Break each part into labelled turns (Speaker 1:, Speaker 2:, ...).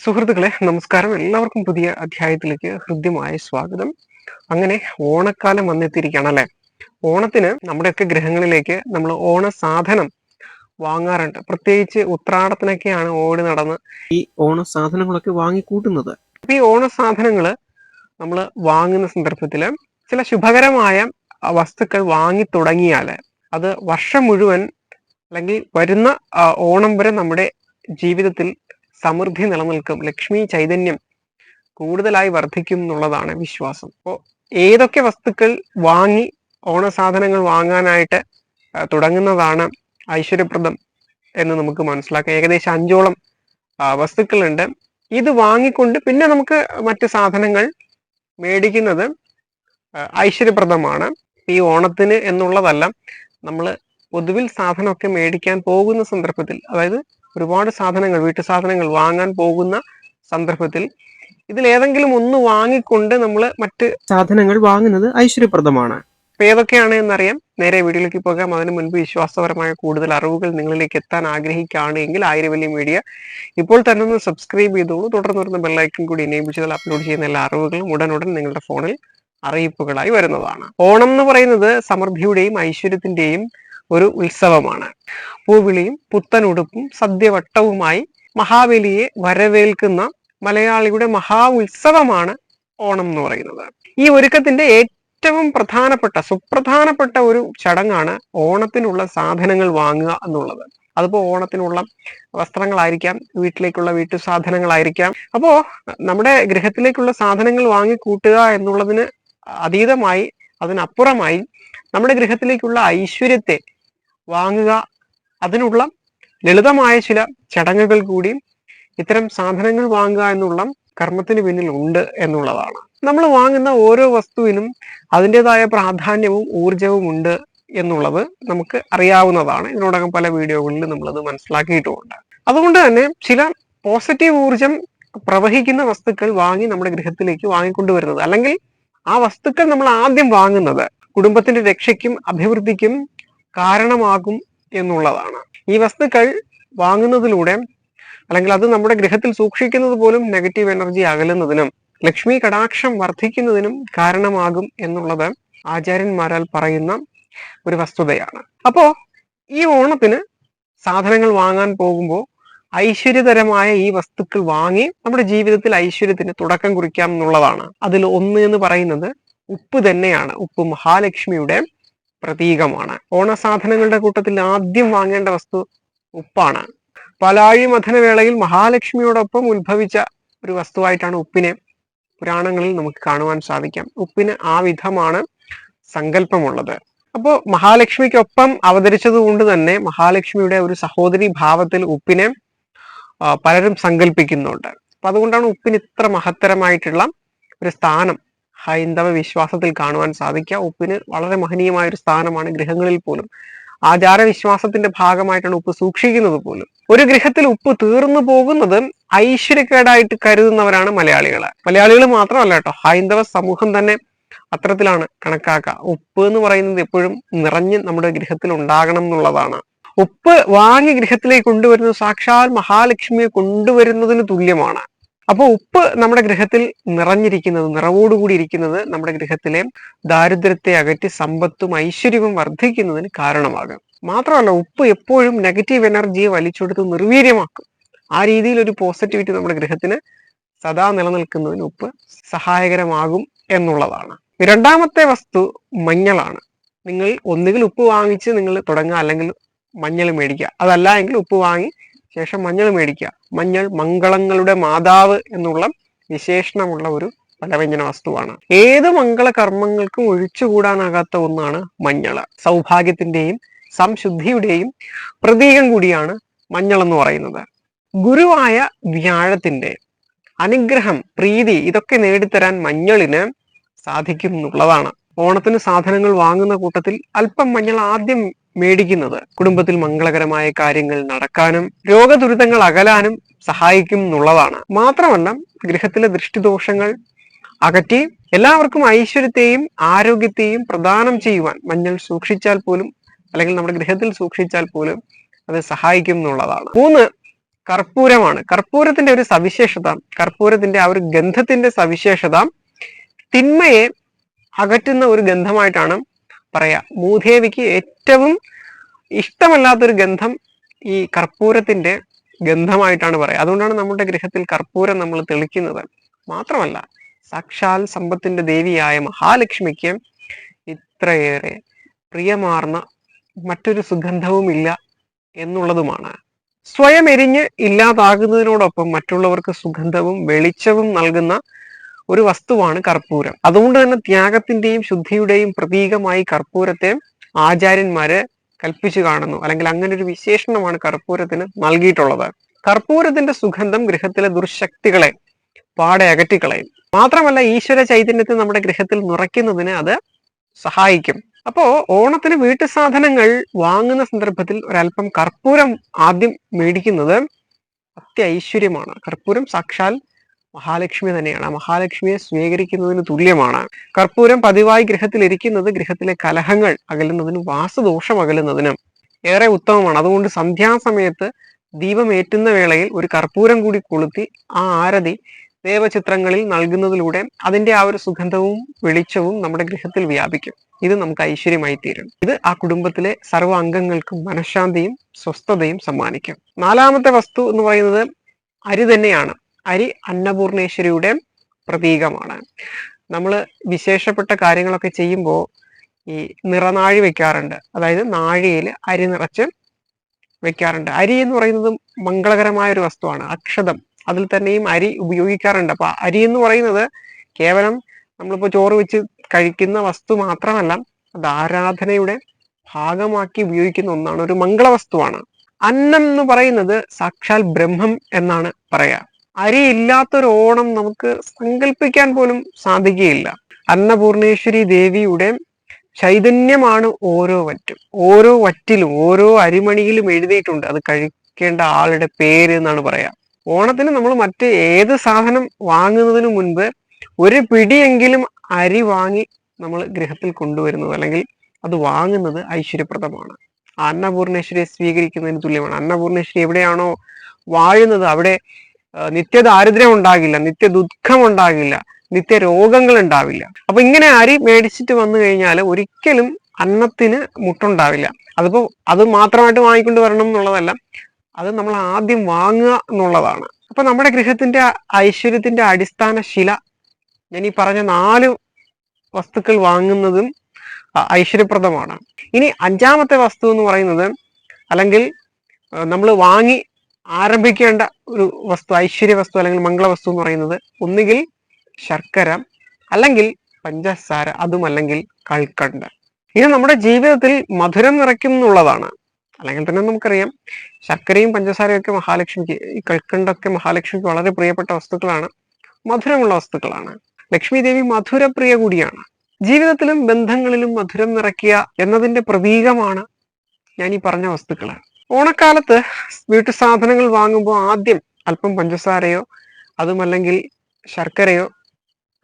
Speaker 1: സുഹൃത്തുക്കളെ നമസ്കാരം. എല്ലാവർക്കും പുതിയ അധ്യായത്തിലേക്ക് ഹൃദ്യമായ സ്വാഗതം. അങ്ങനെ ഓണക്കാലം വന്നെത്തിയിരിക്കുകയാണ് അല്ലെ? ഓണത്തിന് നമ്മുടെയൊക്കെ ഗ്രഹങ്ങളിലേക്ക് നമ്മൾ ഓണ സാധനം വാങ്ങാറുണ്ട്. പ്രത്യേകിച്ച് ഉത്രാടത്തിനൊക്കെയാണ് ഓടി നടന്ന് ഈ ഓണ സാധനങ്ങളൊക്കെ വാങ്ങിക്കൂട്ടുന്നത് ഈ ഓണ സാധനങ്ങൾ നമ്മൾ വാങ്ങുന്ന സന്ദർഭത്തിൽ ചില ശുഭകരമായ വസ്തുക്കൾ വാങ്ങി തുടങ്ങിയാൽ അത് വർഷം മുഴുവൻ അല്ലെങ്കിൽ വരുന്ന ഓണം വരെ നമ്മുടെ ജീവിതത്തിൽ സമൃദ്ധി നിലനിൽക്കും. ലക്ഷ്മി ചൈതന്യം കൂടുതലായി വർദ്ധിക്കും എന്നുള്ളതാണ് വിശ്വാസം. അപ്പോൾ ഏതൊക്കെ വസ്തുക്കൾ വാങ്ങി ഓണസാധനങ്ങൾ വാങ്ങാനായിട്ട് തുടങ്ങുന്നതാണ് ഐശ്വര്യപ്രദം എന്ന് നമുക്ക് മനസ്സിലാക്കാം. ഏകദേശം അഞ്ചോളം വസ്തുക്കളുണ്ട്. ഇത് വാങ്ങിക്കൊണ്ട് പിന്നെ നമുക്ക് മറ്റ് സാധനങ്ങൾ മേടിക്കുന്നത് ഐശ്വര്യപ്രദമാണ്. ഈ ഓണത്തിന് എന്നുള്ളതല്ല നമ്മൾ പൊതുവിൽ സാധനമൊക്കെ മേടിക്കാൻ പോകുന്ന സന്ദർഭത്തിൽ അതായത് ഒരുപാട് സാധനങ്ങൾ വീട്ടു സാധനങ്ങൾ വാങ്ങാൻ പോകുന്ന സന്ദർഭത്തിൽ ഇതിൽ ഏതെങ്കിലും ഒന്ന് വാങ്ങിക്കൊണ്ട് നമ്മൾ മറ്റ് സാധനങ്ങൾ വാങ്ങുന്നത് ഐശ്വര്യപ്രദമാണ്. അപ്പൊ ഏതൊക്കെയാണ് എന്നറിയാം. നേരെ വീഡിയോയിലേക്ക് പോകാം. അതിനു മുൻപ് വിശ്വാസപരമായ കൂടുതൽ അറിവുകൾ നിങ്ങളിലേക്ക് എത്താൻ ആഗ്രഹിക്കുകയാണ് എങ്കിൽ ആയിരവല്യ മീഡിയ ഇപ്പോൾ തന്നെ ഒന്ന് സബ്സ്ക്രൈബ് ചെയ്തോളൂ. തുടർന്ന് വരുന്ന ബെല്ലൈക്കൺ കൂടി എനേബിൾ ചെയ്താൽ അപ്ലോഡ് ചെയ്യുന്ന എല്ലാ അറിവുകളും ഉടനുടൻ നിങ്ങളുടെ ഫോണിൽ അറിയിപ്പുകളായി വരുന്നതാണ്. ഓണം എന്ന് പറയുന്നത് സമൃദ്ധിയുടെയും ഐശ്വര്യത്തിന്റെയും ഒരു ഉത്സവമാണ്. പൂവിളിയും പുത്തൻ ഉടുപ്പും സദ്യവട്ടവുമായി മഹാബലിയെ വരവേൽക്കുന്ന മലയാളിയുടെ മഹാ ഉത്സവമാണ് ഓണം എന്ന് പറയുന്നത്. ഈ ഒരുക്കത്തിന്റെ ഏറ്റവും പ്രധാനപ്പെട്ട സുപ്രധാനപ്പെട്ട ഒരു ചടങ്ങാണ് ഓണത്തിനുള്ള സാധനങ്ങൾ വാങ്ങുക എന്നുള്ളത്. അതിപ്പോ ഓണത്തിനുള്ള വസ്ത്രങ്ങളായിരിക്കാം വീട്ടിലേക്കുള്ള വീട്ടു സാധനങ്ങളായിരിക്കാം. അപ്പോ നമ്മുടെ ഗൃഹത്തിലേക്കുള്ള സാധനങ്ങൾ വാങ്ങി കൂട്ടുക എന്നുള്ളതിന് അതീതമായി അതിനപ്പുറമായി നമ്മുടെ ഗൃഹത്തിലേക്കുള്ള ഐശ്വര്യത്തെ വാങ്ങുക. അതിനുള്ള ലളിതമായ ചില ചടങ്ങുകൾ കൂടി ഇത്തരം സാധനങ്ങൾ വാങ്ങുക എന്നുള്ള കർമ്മത്തിന് പിന്നിൽ ഉണ്ട് എന്നുള്ളതാണ്. നമ്മൾ വാങ്ങുന്ന ഓരോ വസ്തുവിനും അതിന്റെതായ പ്രാധാന്യവും ഊർജവും ഉണ്ട് എന്നുള്ളത് നമുക്ക് അറിയാവുന്നതാണ്. ഇതിനോടകം പല വീഡിയോകളിൽ നമ്മളത് മനസ്സിലാക്കിയിട്ടുമുണ്ട് അതുകൊണ്ട് തന്നെ ചില പോസിറ്റീവ് ഊർജം പ്രവഹിക്കുന്ന വസ്തുക്കൾ വാങ്ങി നമ്മുടെ ഗൃഹത്തിലേക്ക് വാങ്ങിക്കൊണ്ടുവരുന്നത് അല്ലെങ്കിൽ ആ വസ്തുക്കൾ നമ്മൾ ആദ്യം വാങ്ങുന്നത് കുടുംബത്തിന്റെ രക്ഷയ്ക്കും അഭിവൃദ്ധിക്കും കാരണമാകും എന്നുള്ളതാണ്. ഈ വസ്തുക്കൾ വാങ്ങുന്നതിലൂടെ അല്ലെങ്കിൽ അത് നമ്മുടെ ഗൃഹത്തിൽ സൂക്ഷിക്കുന്നത് പോലും നെഗറ്റീവ് എനർജി അകലുന്നതിനും ലക്ഷ്മി കടാക്ഷം വർദ്ധിക്കുന്നതിനും കാരണമാകും എന്നുള്ളത് ആചാര്യന്മാരാൽ പറയുന്ന ഒരു വസ്തുതയാണ്. അപ്പോ ഈ ഓണത്തിന് സാധനങ്ങൾ വാങ്ങാൻ പോകുമ്പോൾ ഐശ്വര്യതരമായ ഈ വസ്തുക്കൾ വാങ്ങി നമ്മുടെ ജീവിതത്തിൽ ഐശ്വര്യത്തിന് തുടക്കം കുറിക്കാം എന്നുള്ളതാണ്. അതിൽ ഒന്ന് എന്ന് പറയുന്നത് ഉപ്പ് തന്നെയാണ്. ഉപ്പ് മഹാലക്ഷ്മിയുടെ പ്രതീകമാണ്. ഓണസാധനങ്ങളുടെ കൂട്ടത്തിൽ ആദ്യം വാങ്ങേണ്ട വസ്തു ഉപ്പാണ്. പലാഴി മഥനവേളയിൽ മഹാലക്ഷ്മിയോടൊപ്പം ഉത്ഭവിച്ച ഒരു വസ്തുവായിട്ടാണ് ഉപ്പിനെ പുരാണങ്ങളിൽ നമുക്ക് കാണുവാൻ സാധിക്കാം. ഉപ്പിന് ആ വിധമാണ് സങ്കല്പമുള്ളത്. അപ്പോൾ മഹാലക്ഷ്മിക്കൊപ്പം അവതരിച്ചത് കൊണ്ട് തന്നെ മഹാലക്ഷ്മിയുടെ ഒരു സഹോദരി ഭാവത്തിൽ ഉപ്പിനെ പലരും സങ്കല്പിക്കുന്നുണ്ട്. അപ്പൊ അതുകൊണ്ടാണ് ഉപ്പിന് ഇത്ര മഹത്തരമായിട്ടുള്ള ഒരു സ്ഥാനം ഹൈന്ദവ വിശ്വാസത്തിൽ കാണുവാൻ സാധിക്കുക. ഉപ്പിന് വളരെ മഹനീയമായ ഒരു സ്ഥാനമാണ് ഗൃഹങ്ങളിൽ പോലും. ആചാര വിശ്വാസത്തിന്റെ ഭാഗമായിട്ടാണ് ഉപ്പ് സൂക്ഷിക്കുന്നത് പോലും. ഒരു ഗൃഹത്തിൽ ഉപ്പ് തീർന്നു പോകുന്നത് ഐശ്വര്യക്കേടായിട്ട് കരുതുന്നവരാണ് മലയാളികൾ മലയാളികൾ മാത്രമല്ല കേട്ടോ ഹൈന്ദവ സമൂഹം തന്നെ അത്തരത്തിലാണ് കണക്കാക്കുക. ഉപ്പ് എന്ന് പറയുന്നത് എപ്പോഴും നിറഞ്ഞ് നമ്മുടെ ഗൃഹത്തിൽ ഉണ്ടാകണം എന്നുള്ളതാണ്. ഉപ്പ് വാങ്ങി ഗൃഹത്തിലേക്ക് കൊണ്ടുവരുന്നത് സാക്ഷാൽ മഹാലക്ഷ്മിയെ കൊണ്ടുവരുന്നതിന് തുല്യമാണ്. അപ്പോൾ ഉപ്പ് നമ്മുടെ ഗ്രഹത്തിൽ നിറഞ്ഞിരിക്കുന്നത് നിറവോടുകൂടി ഇരിക്കുന്നത് നമ്മുടെ ഗ്രഹത്തിലെ ദാരിദ്ര്യത്തെ അകറ്റി സമ്പത്തും ഐശ്വര്യവും വർദ്ധിക്കുന്നതിന് കാരണമാകും. മാത്രമല്ല ഉപ്പ് എപ്പോഴും നെഗറ്റീവ് എനർജിയെ വലിച്ചെടുത്ത് നിർവീര്യമാക്കും. ആ രീതിയിൽ ഒരു പോസിറ്റിവിറ്റി നമ്മുടെ ഗ്രഹത്തിന് സദാ നിലനിൽക്കുന്നതിന് ഉപ്പ് സഹായകരമാകും എന്നുള്ളതാണ്. രണ്ടാമത്തെ വസ്തു മഞ്ഞളാണ്. നിങ്ങൾ ഒന്നുകിൽ ഉപ്പ് വാങ്ങിച്ച് നിങ്ങൾ തുടങ്ങുക അല്ലെങ്കിൽ മഞ്ഞൾ മേടിക്കുക. അതല്ല എങ്കിൽ ഉപ്പ് വാങ്ങി ശേഷം മഞ്ഞൾ മേടിക്കുക. മഞ്ഞൾ മംഗളങ്ങളുടെ മാതാവ് എന്നുള്ള വിശേഷണമുള്ള ഒരു പലവ്യഞ്ജന വസ്തുവാണ്. ഏത് മംഗള കർമ്മങ്ങൾക്കും ഒഴിച്ചുകൂടാനാകാത്ത ഒന്നാണ് മഞ്ഞൾ. സൗഭാഗ്യത്തിന്റെയും സംശുദ്ധിയുടെയും പ്രതീകം കൂടിയാണ് മഞ്ഞൾ എന്ന് പറയുന്നത്. ഗുരുവായ വ്യാഴത്തിന്റെ അനുഗ്രഹം പ്രീതി ഇതൊക്കെ നേടിത്തരാൻ മഞ്ഞളിന് സാധിക്കും എന്നുള്ളതാണ് ഓണത്തിന് സാധനങ്ങൾ വാങ്ങുന്ന കൂട്ടത്തിൽ അല്പം മഞ്ഞൾ ആദ്യം മേടിക്കുന്നത്. കുടുംബത്തിൽ മംഗളകരമായ കാര്യങ്ങൾ നടക്കാനും രോഗദുരിതങ്ങൾ അകലാനും സഹായിക്കും എന്നുള്ളതാണ് മാത്രമല്ല ഗൃഹത്തിലെ ദൃഷ്ടിദോഷങ്ങൾ അകറ്റി എല്ലാവർക്കും ഐശ്വര്യത്തെയും ആരോഗ്യത്തെയും പ്രദാനം ചെയ്യുവാൻ മഞ്ഞൾ സൂക്ഷിച്ചാൽ പോലും അല്ലെങ്കിൽ നമ്മുടെ ഗൃഹത്തിൽ സൂക്ഷിച്ചാൽ പോലും അത് സഹായിക്കും എന്നുള്ളതാണ് മൂന്ന് കർപ്പൂരമാണ്. കർപ്പൂരത്തിന്റെ ഒരു സവിശേഷത കർപ്പൂരത്തിന്റെ ആ ഒരു ഗന്ധത്തിന്റെ സവിശേഷത തിന്മയെ അകറ്റുന്ന ഒരു ഗന്ധമായിട്ടാണ് പറയാ. ഭൂദേവിക്ക് ഏറ്റവും ഇഷ്ടമല്ലാത്തൊരു ഗന്ധം ഈ കർപ്പൂരത്തിന്റെ ഗന്ധമായിട്ടാണ് പറയുക അതുകൊണ്ടാണ് നമ്മുടെ ഗൃഹത്തിൽ കർപ്പൂരം നമ്മൾ തെളിക്കുന്നത്. മാത്രമല്ല സാക്ഷാൽ സമ്പത്തിന്റെ ദേവിയായ മഹാലക്ഷ്മിക്ക് ഇത്രയേറെ പ്രിയമാർന്ന മറ്റൊരു സുഗന്ധവുമില്ല എന്നുള്ളതുമാണ്. സ്വയം എരിഞ്ഞ് ഇല്ലാതാകുന്നതിനോടൊപ്പം മറ്റുള്ളവർക്ക് സുഗന്ധവും വെളിച്ചവും നൽകുന്ന ഒരു വസ്തുവാണ് കർപ്പൂരം. അതുകൊണ്ട് തന്നെ ത്യാഗത്തിന്റെയും ശുദ്ധിയുടെയും പ്രതീകമായി കർപ്പൂരത്തെ ആചാര്യന്മാര് കൽപ്പിച്ചു കാണുന്നു. അല്ലെങ്കിൽ അങ്ങനെ ഒരു വിശേഷണമാണ് കർപ്പൂരത്തിന് നൽകിയിട്ടുള്ളത്. കർപ്പൂരത്തിന്റെ സുഗന്ധം ഗൃഹത്തിലെ ദുർശക്തികളെ പാടെ അകറ്റിക്കളയും. മാത്രമല്ല ഈശ്വര ചൈതന്യത്തെ നമ്മുടെ ഗൃഹത്തിൽ നിറയ്ക്കുന്നതിന് അത് സഹായിക്കും. അപ്പോ ഓണത്തിന് വീട്ടു സാധനങ്ങൾ വാങ്ങുന്ന സന്ദർഭത്തിൽ ഒരല്പം കർപ്പൂരം ആദ്യം മേടിക്കുന്നത് അത്യൈശ്വര്യമാണ്. കർപ്പൂരം സാക്ഷാൽ മഹാലക്ഷ്മി തന്നെയാണ്. ആ മഹാലക്ഷ്മിയെ സ്വീകരിക്കുന്നതിന് തുല്യമാണ്. കർപ്പൂരം പതിവായി ഗൃഹത്തിൽ ഇരിക്കുന്നത് ഗൃഹത്തിലെ കലഹങ്ങൾ അകലുന്നതിനും വാസുദോഷം അകലുന്നതിനും ഏറെ ഉത്തമമാണ്. അതുകൊണ്ട് സന്ധ്യാസമയത്ത് ദീപമേറ്റുന്ന വേളയിൽ ഒരു കർപ്പൂരം കൂടി കൊളുത്തി ആ ആരതി ദേവചിത്രങ്ങളിൽ നൽകുന്നതിലൂടെ അതിന്റെ ആ ഒരു സുഗന്ധവും വെളിച്ചവും നമ്മുടെ ഗൃഹത്തിൽ വ്യാപിക്കും. ഇത് നമുക്ക് ഐശ്വര്യമായി തീരും. ഇത് ആ കുടുംബത്തിലെ സർവ അംഗങ്ങൾക്കും മനഃശാന്തിയും സ്വസ്ഥതയും സമ്മാനിക്കും. നാലാമത്തെ വസ്തു എന്ന് പറയുന്നത് അരി തന്നെയാണ്. അരി അന്നപൂർണേശ്വരിയുടെ പ്രതീകമാണ്. നമ്മൾ വിശേഷപ്പെട്ട കാര്യങ്ങളൊക്കെ ചെയ്യുമ്പോൾ ഈ നിറനാഴി വെക്കാറുണ്ട്. അതായത് നാഴിയിൽ അരി നിറച്ച് വെക്കാറുണ്ട്. അരി എന്ന് പറയുന്നത് മംഗളകരമായ ഒരു വസ്തുവാണ് അക്ഷതം. അതിൽ തന്നെയും അരി ഉപയോഗിക്കാറുണ്ട്. അപ്പൊ അരി എന്ന് പറയുന്നത് കേവലം നമ്മളിപ്പോ ചോറ് വെച്ച് കഴിക്കുന്ന വസ്തു മാത്രമല്ല അത് ആരാധനയുടെ ഭാഗമാക്കി ഉപയോഗിക്കുന്ന ഒന്നാണ്. ഒരു മംഗള വസ്തുവാണ് അന്നം എന്ന് പറയുന്നത് സാക്ഷാൽ ബ്രഹ്മം എന്നാണ് പറയാ. അരി ഇല്ലാത്തൊരു ഓണം നമുക്ക് സങ്കല്പിക്കാൻ പോലും സാധിക്കുകയില്ല. അന്നപൂർണേശ്വരി ദേവിയുടെ ചൈതന്യമാണ് ഓരോ വറ്റും. ഓരോ വറ്റിലും ഓരോ അരിമണിയിലും എഴുതിയിട്ടുണ്ട്. അത് കഴിക്കേണ്ട ആളുടെ പേര് എന്നാണ് പറയാ. ഓണത്തിന് നമ്മൾ മറ്റ് ഏത് സാധനം വാങ്ങുന്നതിന് മുൻപ് ഒരു പിടിയെങ്കിലും അരി വാങ്ങി നമ്മൾ ഗൃഹത്തിൽ കൊണ്ടുവരുന്നത് അല്ലെങ്കിൽ അത് വാങ്ങുന്നത് ഐശ്വര്യപ്രദമാണ്. അന്നപൂർണേശ്വരിയെ സ്വീകരിക്കുന്നതിന് തുല്യമാണ്. അന്നപൂർണേശ്വരി എവിടെയാണോ വാഴുന്നത് അവിടെ നിത്യ ദാരിദ്ര്യം ഉണ്ടാകില്ല നിത്യ ദുഃഖം ഉണ്ടാകില്ല നിത്യ രോഗങ്ങൾ ഉണ്ടാവില്ല അപ്പൊ ഇങ്ങനെ അരി മേടിച്ചിട്ട് വന്നു കഴിഞ്ഞാൽ ഒരിക്കലും അന്നത്തിന് മുട്ടുണ്ടാവില്ല. അതിപ്പോ അത് മാത്രമായിട്ട് വാങ്ങിക്കൊണ്ട് വരണം എന്നുള്ളതല്ല അത് നമ്മൾ ആദ്യം വാങ്ങുക എന്നുള്ളതാണ്. അപ്പൊ നമ്മുടെ ഗൃഹത്തിന്റെ ഐശ്വര്യത്തിന്റെ അടിസ്ഥാന ശില ഞാൻ ഈ പറഞ്ഞ നാല് വസ്തുക്കൾ വാങ്ങുന്നതും ഐശ്വര്യപ്രദമാണ്. ഇനി അഞ്ചാമത്തെ വസ്തു എന്ന് പറയുന്നത് അല്ലെങ്കിൽ നമ്മൾ വാങ്ങി ആരംഭിക്കേണ്ട ഒരു വസ്തു ഐശ്വര്യ വസ്തു അല്ലെങ്കിൽ മംഗള വസ്തു എന്ന് പറയുന്നത് ഒന്നുകിൽ ശർക്കര അല്ലെങ്കിൽ പഞ്ചസാര അതും അല്ലെങ്കിൽ കൽക്കണ്ട്. ഇത് നമ്മുടെ ജീവിതത്തിൽ മധുരം നിറയ്ക്കും എന്നുള്ളതാണ്. അല്ലെങ്കിൽ തന്നെ നമുക്കറിയാം ശർക്കരയും പഞ്ചസാരയും ഒക്കെ മഹാലക്ഷ്മിക്ക് ഈ കൽക്കണ്ടൊക്കെ മഹാലക്ഷ്മിക്ക് വളരെ പ്രിയപ്പെട്ട വസ്തുക്കളാണ്. മധുരമുള്ള വസ്തുക്കളാണ്. ലക്ഷ്മി ദേവി മധുരപ്രിയ കൂടിയാണ്. ജീവിതത്തിലും ബന്ധങ്ങളിലും മധുരം നിറയ്ക്കുക എന്നതിന്റെ പ്രതീകമാണ് ഞാൻ ഈ പറഞ്ഞ വസ്തുക്കൾ ഓണക്കാലത്ത് വീട്ടു സാധനങ്ങൾ വാങ്ങുമ്പോൾ ആദ്യം അല്പം പഞ്ചസാരയോ അതുമല്ലെങ്കിൽ ശർക്കരയോ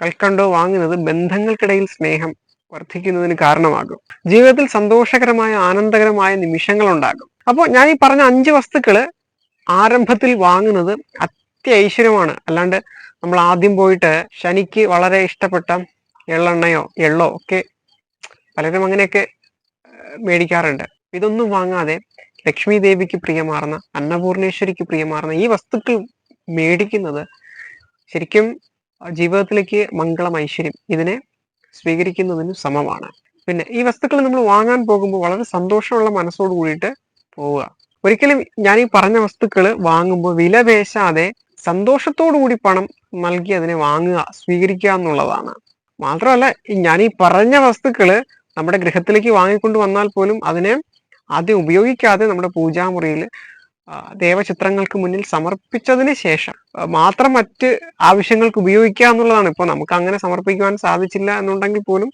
Speaker 1: കൽക്കണ്ടോ വാങ്ങുന്നത് ബന്ധങ്ങൾക്കിടയിൽ സ്നേഹം വർദ്ധിക്കുന്നതിന് കാരണമാകും. ജീവിതത്തിൽ സന്തോഷകരമായ ആനന്ദകരമായ നിമിഷങ്ങൾ ഉണ്ടാകും അപ്പോൾ ഞാൻ ഈ പറഞ്ഞ അഞ്ച് വസ്തുക്കൾ ആരംഭത്തിൽ വാങ്ങുന്നത് അത്യൈശ്വര്യമാണ് അല്ലാണ്ട് നമ്മൾ ആദ്യം പോയിട്ട് ശനിക്ക് വളരെ ഇഷ്ടപ്പെട്ട എള്ളെണ്ണയോ എള്ളോ ഒക്കെ പലരും അങ്ങനെയൊക്കെ മേടിക്കാറുണ്ട്. ഇതൊന്നും വാങ്ങാതെ ലക്ഷ്മി ദേവിക്ക് പ്രിയമാർന്ന അന്നപൂർണേശ്വരിക്ക് പ്രിയമാർന്ന ഈ വസ്തുക്കൾ മേടിക്കുന്നത് ശരിക്കും ജീവിതത്തിലേക്ക് മംഗളം ഐശ്വര്യം ഇതിനെ സ്വീകരിക്കുന്നതിന് സമമാണ്. പിന്നെ ഈ വസ്തുക്കൾ നമ്മൾ വാങ്ങാൻ പോകുമ്പോൾ വളരെ സന്തോഷമുള്ള മനസ്സോട് കൂടിയിട്ട് പോവുക. ഒരിക്കലും ഞാൻ ഈ പറഞ്ഞ വസ്തുക്കൾ വാങ്ങുമ്പോൾ വില പേശാതെ സന്തോഷത്തോടു കൂടി പണം നൽകി അതിനെ വാങ്ങുക സ്വീകരിക്കുക എന്നുള്ളതാണ്. മാത്രമല്ല ഞാൻ ഈ പറഞ്ഞ വസ്തുക്കൾ നമ്മുടെ ഗൃഹത്തിലേക്ക് വാങ്ങിക്കൊണ്ട് വന്നാൽ പോലും അതിനെ ആദ്യം ഉപയോഗിക്കാതെ നമ്മുടെ പൂജാമുറിയിൽ ദേവചിത്രങ്ങൾക്ക് മുന്നിൽ സമർപ്പിച്ചതിന് ശേഷം മാത്രം മറ്റ് ആവശ്യങ്ങൾക്ക് ഉപയോഗിക്കുക എന്നുള്ളതാണ്. ഇപ്പോൾ നമുക്ക് അങ്ങനെ സമർപ്പിക്കുവാൻ സാധിച്ചില്ല എന്നുണ്ടെങ്കിൽ പോലും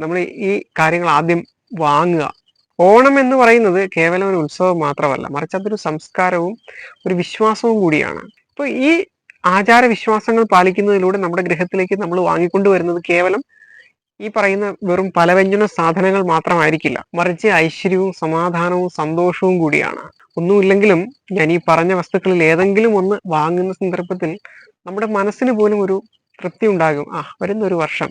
Speaker 1: നമ്മൾ ഈ കാര്യങ്ങൾ ആദ്യം വാങ്ങുക. ഓണം എന്ന് പറയുന്നത് കേവലം ഒരു ഉത്സവം മാത്രമല്ല മറിച്ച് അതൊരു സംസ്കാരവും ഒരു വിശ്വാസവും കൂടിയാണ്. ഇപ്പൊ ഈ ആചാര വിശ്വാസങ്ങൾ പാലിക്കുന്നതിലൂടെ നമ്മുടെ ഗൃഹത്തിലേക്ക് നമ്മൾ വാങ്ങിക്കൊണ്ടുവരുന്നത് കേവലം ഈ പറയുന്ന വെറും പലവ്യഞ്ജന സാധനങ്ങൾ മാത്രമായിരിക്കില്ല. മറിച്ച് ഐശ്വര്യവും സമാധാനവും സന്തോഷവും കൂടിയാണ്. ഒന്നുമില്ലെങ്കിലും ഞാൻ ഈ പറഞ്ഞ വസ്തുക്കളിൽ ഏതെങ്കിലും ഒന്ന് വാങ്ങുന്ന സന്ദർഭത്തിൽ നമ്മുടെ മനസ്സിന് പോലും ഒരു തൃപ്തി ഉണ്ടാകും. ആ വരുന്ന ഒരു വർഷം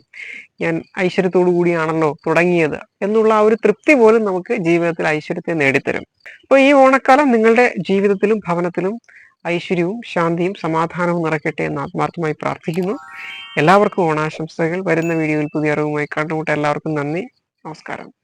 Speaker 1: ഞാൻ ഐശ്വര്യത്തോടു കൂടിയാണല്ലോ തുടങ്ങിയത് എന്നുള്ള ആ ഒരു തൃപ്തി പോലും നമുക്ക് ജീവിതത്തിൽ ഐശ്വര്യത്തെ നേടിത്തരും. അപ്പോൾ ഈ ഓണക്കാലം നിങ്ങളുടെ ജീവിതത്തിലും ഭവനത്തിലും ഐശ്വര്യവും ശാന്തിയും സമാധാനവും നിറയ്ക്കട്ടെ എന്ന് ആത്മാർത്ഥമായി പ്രാർത്ഥിക്കുന്നു. എല്ലാവർക്കും ഓണാശംസകൾ. വരുന്ന വീഡിയോയിൽ പുതിയ അറിവുമായി കണ്ടുമുട്ട എല്ലാവർക്കും നന്ദി. നമസ്കാരം.